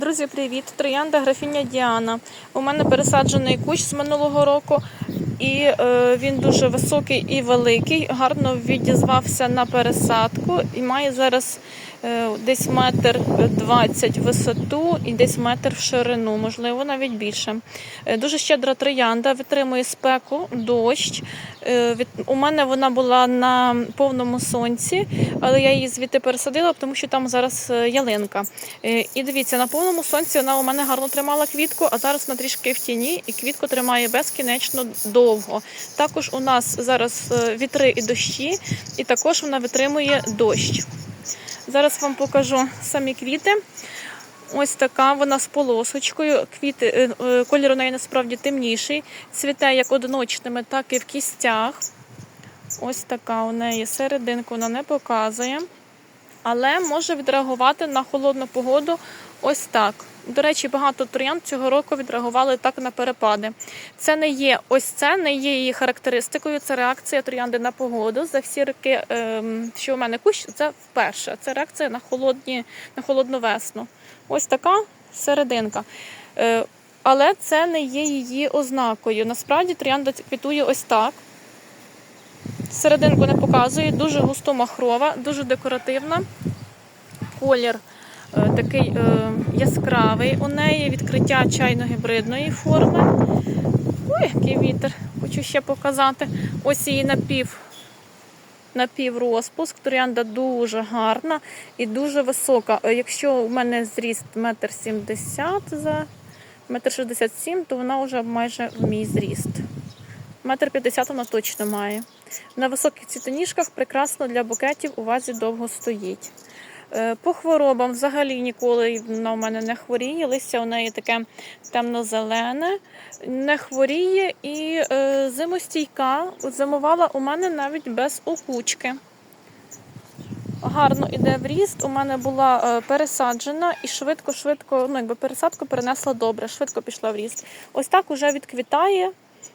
Друзі, привіт! Троянда графіня Діана. У мене пересаджений кущ з минулого року, і е, він дуже високий і великий, гарно відізвався на пересадку і має зараз е, десь метр двадцять висоту і десь метр в ширину, можливо, навіть більше. Е, дуже щедра троянда, витримує спеку, дощ. Е, від... У мене вона була на повному сонці, але я її звідти пересадила, тому що там зараз е, ялинка. Е, І дивіться, на повному сонці вона у мене гарно тримала квітку, а зараз вона трішки в тіні, і квітку тримає безкінечно довго. Також у нас зараз вітри і дощі, і також вона витримує дощ. Зараз вам покажу самі квіти. Ось така вона з полосочкою. Квіти, е, е, колір у неї насправді темніший. Цвіте як одиночними, так і в кістях. Ось така у неї серединку вона не показує, але може відреагувати на холодну погоду ось так. До речі, багато троянд цього року відреагували так на перепади. Це не є ось це не є її характеристикою. Це реакція троянди на погоду. За всі роки, ем, що у мене кущ, це вперше. Це реакція на холодні, на холодну весну. Ось така серединка. Е, але це не є її ознакою. Насправді троянда квітує ось так. Серединку не показує, дуже густо-махрова, дуже декоративна. Колір такий е, яскравий у неї, відкриття чайно-гібридної форми. Ой, який вітер, хочу ще показати. Ось її напів, напіврозпуск. Троянда дуже гарна і дуже висока. Е, Якщо у мене зріст метр сімдесят за метр шістдесят сім, то вона вже майже в мій зріст. Метр п'ятдесят вона точно має. На високих цвітоніжках прекрасно для букетів у вазі довго стоїть. Е, По хворобам взагалі ніколи вона у мене не хворіє. Листя у неї таке темно-зелене, не хворіє і е, зимостійка. Зимувала у мене навіть без окучки. Гарно іде в ріст. У мене була е, пересаджена і швидко-швидко, ну якби пересадку перенесла добре, швидко пішла в ріст. Ось так уже відквітає.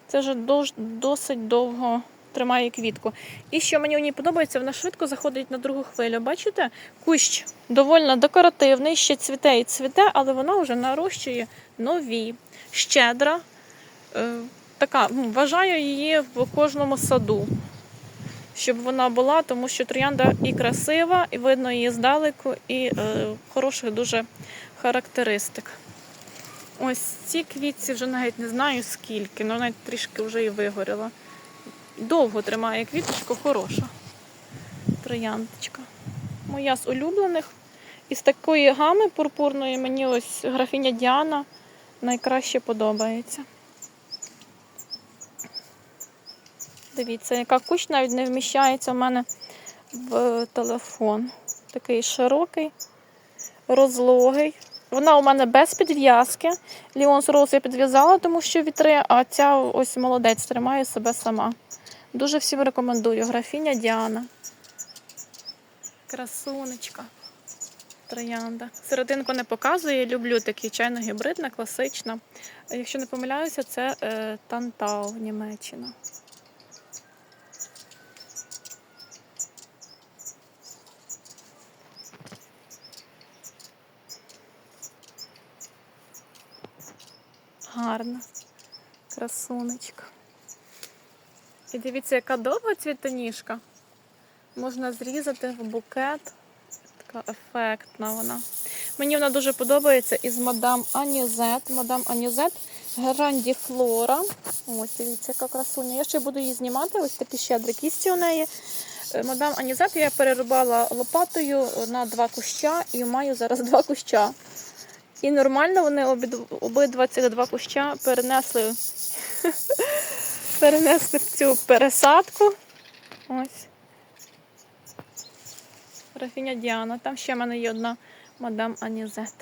Це вже досить довго тримає квітку. І що мені у ній подобається, вона швидко заходить на другу хвилю. Бачите? Кущ довольно декоративний, ще цвіте і цвіте, але вона вже нарощує нові, щедра. Е, така, ну, вважаю її в кожному саду, щоб вона була, тому що троянда і красива, і видно її здалеку, і е, хороших дуже характеристик. Ось ці квітці вже навіть не знаю скільки, але навіть трішки вже і вигоріла. Довго тримає квіточку, хороша. Трояндочка. Моя з улюблених. Із такої гами пурпурної мені ось графіня Діана найкраще подобається. Дивіться, яка кущ навіть не вміщається в мене в телефон. Такий широкий, розлогий. Вона у мене без підв'язки. Ліонс Роуз я підв'язала, тому що вітри, а ця ось молодець тримає себе сама. Дуже всім рекомендую. Графіня Діана. Красунечка. Троянда. Серединку не показує. Люблю такі чайно-гібридна, класична. Якщо не помиляюся, це е, Тантау, Німеччина. Гарна. Красунечка. І дивіться, яка довга цвітоніжка. Можна зрізати в букет. Така ефектна вона. Мені вона дуже подобається із мадам Анізет. Мадам Анізет Геранді Флора. Ось, дивіться, яка красуня. Я ще буду її знімати. Ось такі щедрі кісті у неї. Е, Мадам Анізет я перерубала лопатою на два куща і маю зараз два куща. І нормально вони обид- обидва цих два куща перенесли, перенесли в цю пересадку. Ось. Графіня Діана. Там ще в мене є одна мадам Анізет.